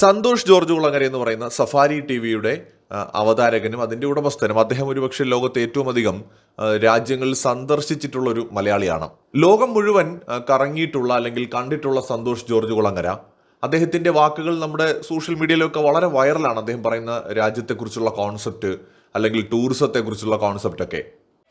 Santhosh George Kulangara എന്ന് പറയുന്ന safari T വിയുടെ അവതാരകനും അതിന്റെ ഉടമസ്ഥനും. അദ്ദേഹം ഒരുപക്ഷെ ലോകത്തെ ഏറ്റവും അധികം രാജ്യങ്ങളിൽ സന്ദർശിച്ചിട്ടുള്ള ഒരു മലയാളിയാണ്. ലോകം മുഴുവൻ കറങ്ങിയിട്ടുള്ള അല്ലെങ്കിൽ കണ്ടിട്ടുള്ള സന്തോഷ് ജോർജ് കുളങ്ങര. അദ്ദേഹത്തിന്റെ വാക്കുകൾ നമ്മുടെ സോഷ്യൽ മീഡിയയിലൊക്കെ വളരെ വൈറലാണ്. അദ്ദേഹം പറയുന്ന രാജ്യത്തെക്കുറിച്ചുള്ള കോൺസെപ്റ്റ് അല്ലെങ്കിൽ ടൂറിസത്തെക്കുറിച്ചുള്ള കോൺസെപ്റ്റ് ഒക്കെ.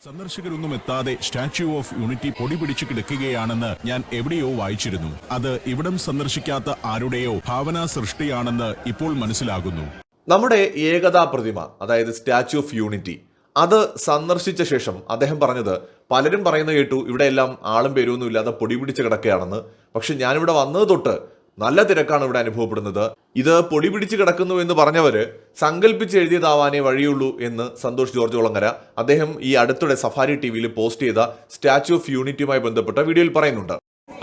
സന്ദർശകരൊന്നും എത്താതെ സ്റ്റാച്യു ഓഫ് യൂണിറ്റി പൊടി പിടിച്ചു കിടക്കുകയാണെന്ന് ഞാൻ എവിടെയോ വായിച്ചിരുന്നു. അത് ഇവിടം സന്ദർശിക്കാത്ത ആരുടെയോ ഭാവനാ സൃഷ്ടിയാണെന്ന് ഇപ്പോൾ മനസ്സിലാകുന്നു. നമ്മുടെ ഏകതാ പ്രതിമ അതായത് സ്റ്റാച്യു ഓഫ് യൂണിറ്റി അത് സന്ദർശിച്ച ശേഷം അദ്ദേഹം പറഞ്ഞത് പലരും പറയുന്ന കേട്ടു ഇവിടെ എല്ലാം ആളും പേരൊന്നും ഇല്ലാതെ പൊടി പിടിച്ച് കിടക്കുകയാണെന്ന്. പക്ഷെ ഞാനിവിടെ വന്നത് തൊട്ട് നല്ല തിരക്കാണ് ഇവിടെ അനുഭവപ്പെടുന്നത്. ഇത് പൊടി പിടിച്ച് കിടക്കുന്നു എന്ന് പറഞ്ഞവര് സങ്കല്പിച്ച് എഴുതിയതാവാനേ വഴിയുള്ളൂ എന്ന് സന്തോഷ് ജോർജ് കുളങ്ങര അദ്ദേഹം ഈ അടുത്തിടെ സഫാരി ടി വിയിൽ പോസ്റ്റ് ചെയ്ത സ്റ്റാച്യു ഓഫ് യൂണിറ്റിയുമായി ബന്ധപ്പെട്ട വീഡിയോയിൽ പറയുന്നുണ്ട്.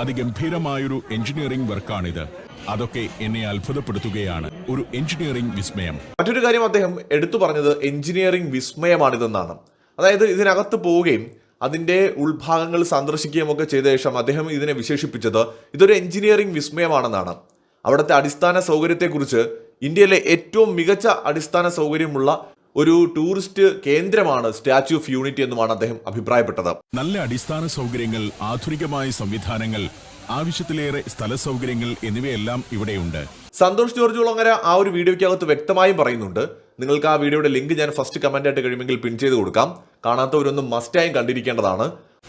അതിഗംഭീരമായൊരു എഞ്ചിനീയറിംഗ് വർക്കാണിത്. അതൊക്കെ എന്നെ അത്ഭുതപ്പെടുത്തുകയാണ്. ഒരു എഞ്ചിനീയറിംഗ് വിസ്മയം. മറ്റൊരു കാര്യം അദ്ദേഹം എടുത്തു പറഞ്ഞത് എഞ്ചിനീയറിംഗ് വിസ്മയമാണിതെന്നാണ്. അതായത് ഇതിനകത്ത് പോവുകയും അതിന്റെ ഉൾഭാഗങ്ങൾ സന്ദർശിക്കുകയും ഒക്കെ ചെയ്ത ശേഷം അദ്ദേഹം ഇതിനെ വിശേഷിപ്പിച്ചത് ഇതൊരു എഞ്ചിനീയറിംഗ് വിസ്മയമാണെന്നാണ്. അവിടുത്തെ അടിസ്ഥാന സൗകര്യത്തെക്കുറിച്ച് ഇന്ത്യയിലെ ഏറ്റവും മികച്ച അടിസ്ഥാന സൗകര്യമുള്ള ഒരു ടൂറിസ്റ്റ് കേന്ദ്രമാണ് സ്റ്റാച്യു ഓഫ് യൂണിറ്റി എന്നുമാണ് അദ്ദേഹം അഭിപ്രായപ്പെട്ടത്. നല്ല അടിസ്ഥാന സൗകര്യങ്ങൾ ആധുനികമായ സംവിധാനങ്ങൾ ആവശ്യത്തിലേറെ സ്ഥല സൗകര്യങ്ങൾ എന്നിവയെല്ലാം ഇവിടെയുണ്ട്. സന്തോഷ് ജോർജ് കുളങ്ങര ആ ഒരു വീഡിയോയ്ക്കകത്ത് വ്യക്തമായും പറയുന്നുണ്ട്. നിങ്ങൾക്ക് ആ വീഡിയോയുടെ ലിങ്ക് ഞാൻ ഫസ്റ്റ് കമന്റ് ആയിട്ട് കഴിയുമെങ്കിൽ പിൻ ചെയ്ത് കൊടുക്കാം. കാണാത്തവരൊന്നും മസ്റ്റായും കണ്ടിരിക്കേണ്ടതാണ്.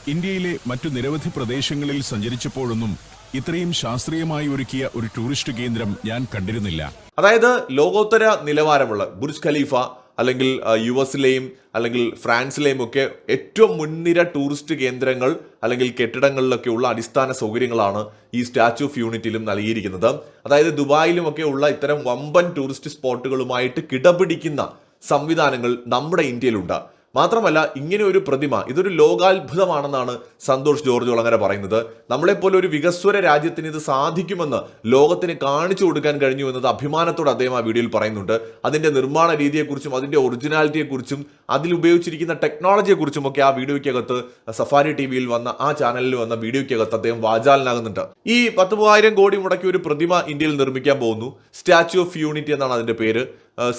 ഇന്ത്യയിലെ മറ്റു നിരവധി പ്രദേശങ്ങളിൽ സഞ്ചരിച്ചപ്പോഴൊന്നും ഇത്രയും ശാസ്ത്രീയമായി ഒരുക്കിയ ഒരു ടൂറിസ്റ്റ് കേന്ദ്രം ഞാൻ കണ്ടിരുന്നില്ല. അതായത് ലോകോത്തര നിലവാരമുള്ള ബുർജ് ഖലീഫ അല്ലെങ്കിൽ യു എസിലെയും അല്ലെങ്കിൽ ഫ്രാൻസിലെയും ഒക്കെ ഏറ്റവും മുൻനിര ടൂറിസ്റ്റ് കേന്ദ്രങ്ങൾ അല്ലെങ്കിൽ കെട്ടിടങ്ങളിലൊക്കെ ഉള്ള അടിസ്ഥാന സൗകര്യങ്ങളാണ് ഈ സ്റ്റാച്യൂ ഓഫ് യൂണിറ്റിലും നൽകിയിരിക്കുന്നത്. അതായത് ദുബായിലും ഒക്കെ ഉള്ള ഇത്തരം വമ്പൻ ടൂറിസ്റ്റ് സ്പോട്ടുകളുമായിട്ട് കിടപിടിക്കുന്ന സംവിധാനങ്ങൾ നമ്മുടെ ഇന്ത്യയിലുണ്ട്. മാത്രമല്ല ഇങ്ങനെ ഒരു പ്രതിമ ഇതൊരു ലോകാത്ഭുതമാണെന്നാണ് സന്തോഷ് ജോർജ് ഒളങ്ങര പറയുന്നത്. നമ്മളെപ്പോലെ ഒരു വികസ്വര രാജ്യത്തിന് ഇത് സാധിക്കുമെന്ന് ലോകത്തിന് കാണിച്ചു കൊടുക്കാൻ കഴിഞ്ഞു എന്നത് അഭിമാനത്തോടെ അദ്ദേഹം ആ വീഡിയോയിൽ പറയുന്നുണ്ട്. അതിന്റെ നിർമ്മാണ രീതിയെക്കുറിച്ചും അതിന്റെ ഒറിജിനാലിറ്റിയെക്കുറിച്ചും അതിൽ ഉപയോഗിച്ചിരിക്കുന്ന ടെക്നോളജിയെക്കുറിച്ചും ഒക്കെ ആ വീഡിയോയ്ക്കകത്ത് സഫാരി ടി വിയിൽ വന്ന ആ ചാനലിൽ വന്ന വീഡിയോയ്ക്കകത്ത് അദ്ദേഹം വാചാലനാകുന്നുണ്ട്. ഈ പത്ത് മൂവായിരം കോടി മുടക്കി ഒരു പ്രതിമ ഇന്ത്യയിൽ നിർമ്മിക്കാൻ പോകുന്നു. സ്റ്റാച്യു ഓഫ് യൂണിറ്റി എന്നാണ് അതിന്റെ പേര്.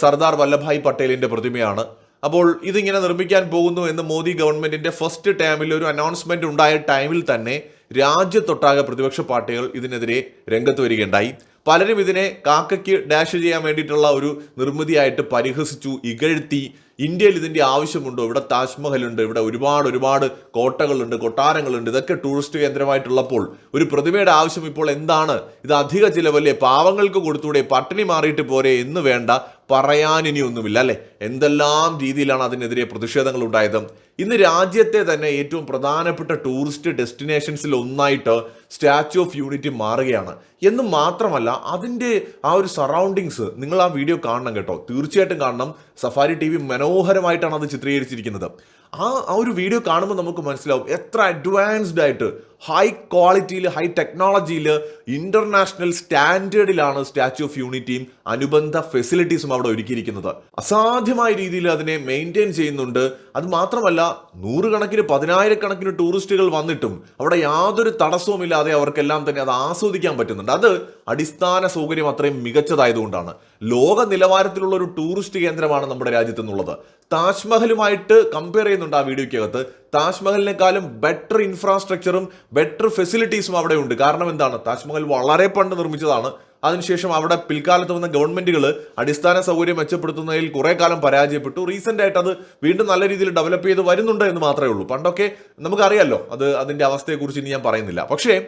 സർദാർ വല്ലഭായ് പട്ടേലിന്റെ പ്രതിമയാണ്. അപ്പോൾ ഇതിങ്ങനെ നിർമ്മിക്കാൻ പോകുന്നു എന്ന് മോദി ഗവൺമെന്റിന്റെ ഫസ്റ്റ് ടൈമിൽ ഒരു അനൗൺസ്മെന്റ് ഉണ്ടായ ടൈമിൽ തന്നെ രാജ്യത്തൊട്ടാകെ പ്രതിപക്ഷ പാർട്ടികൾ ഇതിനെതിരെ രംഗത്ത് വരികയുണ്ടായി. പലരും ഇതിനെ കാക്കയ്ക്ക് ഡാഷ് ചെയ്യാൻ വേണ്ടിയിട്ടുള്ള ഒരു നിർമ്മിതിയായിട്ട് പരിഹസിച്ചു ഇകഴ്ത്തി. ഇന്ത്യയിൽ ഇതിന്റെ ആവശ്യമുണ്ടോ? ഇവിടെ താജ്മഹലുണ്ട് ഇവിടെ ഒരുപാട് ഒരുപാട് കോട്ടകളുണ്ട് കൊട്ടാരങ്ങളുണ്ട്. ഇതൊക്കെ ടൂറിസ്റ്റ് കേന്ദ്രമായിട്ടുള്ളപ്പോൾ ഒരു പ്രതിമയുടെ ആവശ്യം ഇപ്പോൾ എന്താണ്? ഇത് അധിക ചിലവല്ലേ? പാവങ്ങൾക്ക് കൊടുത്തൂടെ? പട്ടിണി മാറിയിട്ട് പോരെ? എന്ന് വേണ്ട പറയാൻ ഇനി ഒന്നുമില്ല അല്ലെ? എന്തെല്ലാം രീതിയിലാണ് അതിനെതിരെ പ്രതിഷേധങ്ങൾ ഉണ്ടായത്? ഇന്ന് രാജ്യത്തെ തന്നെ ഏറ്റവും പ്രധാനപ്പെട്ട ടൂറിസ്റ്റ് ഡെസ്റ്റിനേഷൻസിൽ ഒന്നായിട്ട് സ്റ്റാച്യു ഓഫ് യൂണിറ്റി മാറുകയാണ്. എന്ന് മാത്രമല്ല അതിന്റെ ആ ഒരു സറൗണ്ടിങ്സ് നിങ്ങൾ ആ വീഡിയോ കാണണം കേട്ടോ. തീർച്ചയായിട്ടും കാണണം. സഫാരി ടി വി മനോഹരമായിട്ടാണ് അത് ചിത്രീകരിച്ചിരിക്കുന്നത്. ആ ആ ഒരു വീഡിയോ കാണുമ്പോൾ നമുക്ക് മനസ്സിലാവും. എത്ര അഡ്വാൻസ്ഡ് ആയിട്ട് ഹൈ ക്വാളിറ്റിയിൽ ഹൈ ടെക്നോളജിയിൽ ഇന്റർനാഷണൽ സ്റ്റാൻഡേർഡിലാണ് സ്റ്റാച്യു ഓഫ് യൂണിറ്റിയും അനുബന്ധ ഫെസിലിറ്റീസും അവിടെ ഒരുക്കിയിരിക്കുന്നത്. അസാധ്യമായ രീതിയിൽ അതിനെ മെയിന്റെയിൻ ചെയ്യുന്നുണ്ട്. അത് മാത്രമല്ല നൂറുകണക്കിന് പതിനായിരക്കണക്കിന് ടൂറിസ്റ്റുകൾ വന്നിട്ടും അവിടെ യാതൊരു തടസ്സവുമില്ലാതെ അവർക്കെല്ലാം തന്നെ അത് ആസ്വദിക്കാൻ പറ്റുന്നുണ്ട്. അത് അടിസ്ഥാന സൗകര്യം അത്രയും മികച്ചതായതുകൊണ്ടാണ്. ലോക നിലവാരത്തിലുള്ള ഒരു ടൂറിസ്റ്റ് കേന്ദ്രമാണ് നമ്മുടെ രാജ്യത്ത് നിന്നുള്ളത് താജ്മഹലുമായിട്ട് കമ്പയർ ചെയ്യുന്നുണ്ട് ആ വീഡിയോയ്ക്കകത്ത്. താജ്മഹലിനെക്കാളും ബെറ്റർ ഇൻഫ്രാസ്ട്രക്ചറും ബെറ്റർ ഫെസിലിറ്റീസും അവിടെ ഉണ്ട്. കാരണം എന്താണ്? താജ്മഹൽ വളരെ പണ്ട് നിർമ്മിച്ചതാണ്. അതിനുശേഷം അവിടെ പിൽക്കാലത്ത് വന്ന ഗവൺമെന്റുകൾ അടിസ്ഥാന സൗകര്യം മെച്ചപ്പെടുത്തുന്നതിൽ കുറെ കാലം പരാജയപ്പെട്ടു. റീസെന്റ് ആയിട്ട് അത് വീണ്ടും നല്ല രീതിയിൽ ഡെവലപ്പ് ചെയ്ത് വരുന്നുണ്ട് എന്ന് മാത്രമേ ഉള്ളൂ. പണ്ടൊക്കെ നമുക്കറിയാലോ അത് അതിന്റെ അവസ്ഥയെക്കുറിച്ച് ഇനി ഞാൻ പറയുന്നില്ല. പക്ഷേ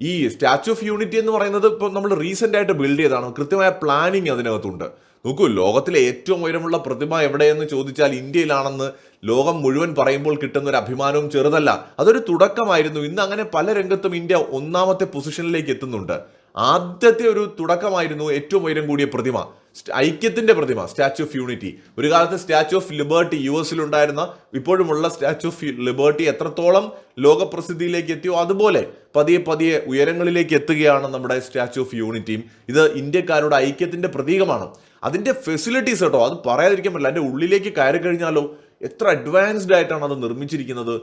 ഈ സ്റ്റാച്യു ഓഫ് യൂണിറ്റി എന്ന് പറയുന്നത് ഇപ്പോൾ നമ്മൾ റീസെന്റ് ആയിട്ട് ബിൽഡ് ചെയ്തതാണ്. കൃത്യമായ പ്ലാനിങ് അതിനകത്തുണ്ട്. നോക്കൂ ലോകത്തിലെ ഏറ്റവും ഉയരമുള്ള പ്രതിമ എവിടെയെന്ന് ചോദിച്ചാൽ ഇന്ത്യയിലാണെന്ന് ലോകം മുഴുവൻ പറയുമ്പോൾ കിട്ടുന്ന ഒരു അഭിമാനവും ചെറുതല്ല. അതൊരു തുടക്കമായിരുന്നു. ഇന്ന് അങ്ങനെ പല രംഗത്തും ഇന്ത്യ ഒന്നാമത്തെ പൊസിഷനിലേക്ക് എത്തുന്നുണ്ട്. ആദ്യത്തെ ഒരു തുടക്കമായിരുന്നു ഏറ്റവും ഉയരം കൂടിയ പ്രതിമ. ഐക്യത്തിന്റെ പ്രതിമ സ്റ്റാച്യു ഓഫ് യൂണിറ്റി. ഒരു കാലത്ത് സ്റ്റാച്യു ഓഫ് ലിബർട്ടി യു എസിലുണ്ടായിരുന്ന ഇപ്പോഴുമുള്ള സ്റ്റാച്യു ഓഫ് ലിബർട്ടി എത്രത്തോളം ലോകപ്രസിദ്ധിയിലേക്ക് എത്തിയോ അതുപോലെ പതിയെ പതിയെ ഉയരങ്ങളിലേക്ക് എത്തുകയാണ് നമ്മുടെ സ്റ്റാച്യു ഓഫ് യൂണിറ്റിയും. ഇത് ഇന്ത്യക്കാരുടെ ഐക്യത്തിന്റെ പ്രതീകമാണ്. അതിന്റെ ഫെസിലിറ്റീസ് കേട്ടോ അത് പറയാതിരിക്കാൻ പറ്റില്ല. അതിന്റെ ഉള്ളിലേക്ക് കയറി കഴിഞ്ഞാലോ എത്ര അഡ്വാൻസ്ഡ് ആയിട്ടാണ് അത് നിർമ്മിച്ചിരിക്കുന്നത്?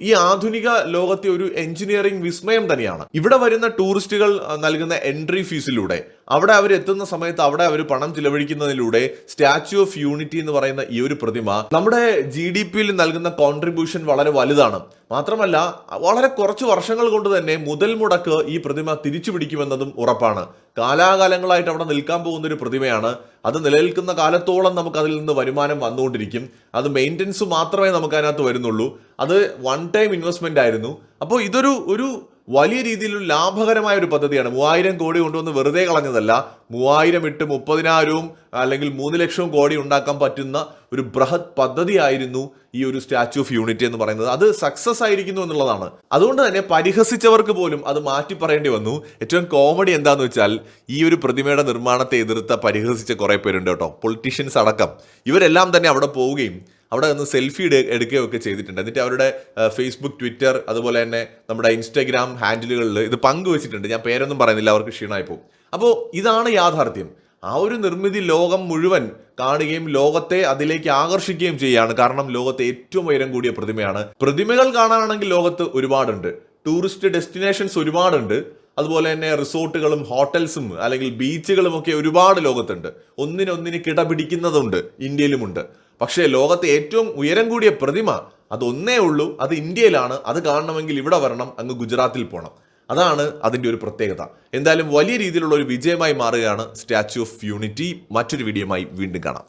ഈ ആധുനിക ലോകത്തെ ഒരു എഞ്ചിനീയറിംഗ് വിസ്മയം തന്നെയാണ്. ഇവിടെ വരുന്ന ടൂറിസ്റ്റുകൾ നൽകുന്ന എൻട്രി ഫീസിലൂടെ അവിടെ അവർ എത്തുന്ന സമയത്ത് അവിടെ അവർ പണം ചിലവഴിക്കുന്നതിലൂടെ സ്റ്റാച്യു ഓഫ് യൂണിറ്റി എന്ന് പറയുന്ന ഈ ഒരു പ്രതിമ നമ്മുടെ ജി ഡി പിയിൽ നൽകുന്ന കോൺട്രിബ്യൂഷൻ വളരെ വലുതാണ്. മാത്രമല്ല വളരെ കുറച്ച് വർഷങ്ങൾ കൊണ്ട് തന്നെ മുതൽ മുടക്ക് ഈ പ്രതിമ തിരിച്ചു പിടിക്കുമെന്നതും ഉറപ്പാണ്. കാലാകാലങ്ങളായിട്ട് അവിടെ നിൽക്കാൻ പോകുന്ന ഒരു പ്രതിമയാണ്. അത് നിലനിൽക്കുന്ന കാലത്തോളം നമുക്ക് അതിൽ നിന്ന് വരുമാനം വന്നുകൊണ്ടിരിക്കും. അത് മെയിന്റനൻസ് മാത്രമേ നമുക്ക് അതിനകത്ത് വരുന്നുള്ളൂ. അത് വൺ ടൈം ഇൻവെസ്റ്റ്മെന്റ് ആയിരുന്നു. അപ്പോൾ ഇതൊരു ഒരു വലിയ രീതിയിലുള്ള ലാഭകരമായ ഒരു പദ്ധതിയാണ്. മൂവായിരം കോടി കൊണ്ടുവന്ന് വെറുതെ കളഞ്ഞതല്ല. മൂവായിരം ഇട്ട് മുപ്പതിനായിരവും അല്ലെങ്കിൽ മൂന്ന് ലക്ഷവും കോടി ഉണ്ടാക്കാൻ പറ്റുന്ന ഒരു ബൃഹത് പദ്ധതിയായിരുന്നു ഈ ഒരു സ്റ്റാച്യു ഓഫ് യൂണിറ്റി എന്ന് പറയുന്നത്. അത് സക്സസ് ആയിരിക്കുന്നു എന്നുള്ളതാണ്. അതുകൊണ്ട് തന്നെ പരിഹസിച്ചവർക്ക് പോലും അത് മാറ്റി പറയേണ്ടി വന്നു. ഏറ്റവും കോമഡി എന്താന്ന് വെച്ചാൽ ഈ ഒരു പ്രതിമയുടെ നിർമ്മാണത്തെ എതിർത്ത പരിഹസിച്ച കുറേ പേരുണ്ട് കേട്ടോ. പൊളിറ്റീഷ്യൻസ് അടക്കം. ഇവരെല്ലാം തന്നെ അവിടെ പോവുകയും അവിടെ നിന്ന് സെൽഫി എടുക്കുകയൊക്കെ ചെയ്തിട്ടുണ്ട്. എന്നിട്ട് അവരുടെ ഫേസ്ബുക്ക് ട്വിറ്റർ അതുപോലെ തന്നെ നമ്മുടെ ഇൻസ്റ്റാഗ്രാം ഹാൻഡിലുകളിൽ ഇത് പങ്കുവച്ചിട്ടുണ്ട്. ഞാൻ പേരൊന്നും പറയുന്നില്ല അവർക്ക് ക്ഷീണമായി പോകും. അപ്പോൾ ഇതാണ് യാഥാർത്ഥ്യം. ആ ഒരു നിർമ്മിതി ലോകം മുഴുവൻ കാണുകയും ലോകത്തെ അതിലേക്ക് ആകർഷിക്കുകയും ചെയ്യുകയാണ് കാരണം ലോകത്തെ ഏറ്റവും ഉയരം കൂടിയ പ്രതിമയാണ്. പ്രതിമകൾ കാണാനാണെങ്കിൽ ലോകത്ത് ഒരുപാടുണ്ട്. ടൂറിസ്റ്റ് ഡെസ്റ്റിനേഷൻസ് ഒരുപാടുണ്ട്. അതുപോലെ തന്നെ റിസോർട്ടുകളും ഹോട്ടൽസും അല്ലെങ്കിൽ ബീച്ചുകളും ഒക്കെ ഒരുപാട് ലോകത്തുണ്ട്. ഒന്നിനൊന്നിന് കിടപിടിക്കുന്നതുണ്ട്. ഇന്ത്യയിലുമുണ്ട്. പക്ഷേ ലോകത്തെ ഏറ്റവും ഉയരം കൂടിയ പ്രതിമ അതൊന്നേ ഉള്ളൂ അത് ഇന്ത്യയിലാണ് അത് കാണണമെങ്കിൽ ഇവിടെ വരണം അങ്ങ് ഗുജറാത്തിൽ പോകണം അതാണ് അതിന്റെ ഒരു പ്രത്യേകത. എന്തായാലും വലിയ രീതിയിലുള്ള ഒരു വിജയമായി മാറുകയാണ് സ്റ്റാച്യു ഓഫ് യൂണിറ്റി. മറ്റൊരു വീഡിയോയുമായി വീണ്ടും കാണാം.